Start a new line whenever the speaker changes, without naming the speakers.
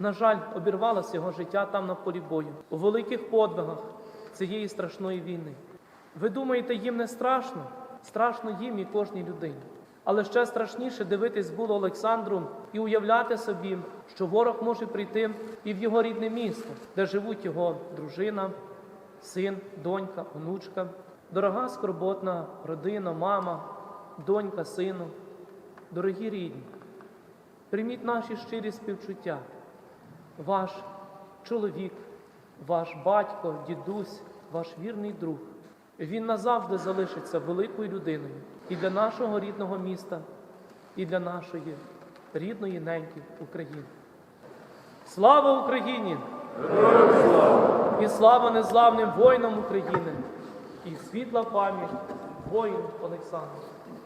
На жаль, обірвалося його життя там на полі бою, у великих подвигах цієї страшної війни. Ви думаєте, їм не страшно? Страшно їм і кожній людині. Але ще страшніше дивитись було Олександру і уявляти собі, що ворог може прийти і в його рідне місто, де живуть його дружина, син, донька, онучка, дорога скорботна родина, мама, донька, сину, дорогі рідні. Прийміть наші щирі співчуття. Ваш чоловік, ваш батько, дідусь, ваш вірний друг. Він назавжди залишиться великою людиною і для нашого рідного міста, і для нашої рідної неньки України. Слава Україні! І слава незламним воїнам України! І світла пам'ять воїн Олександру!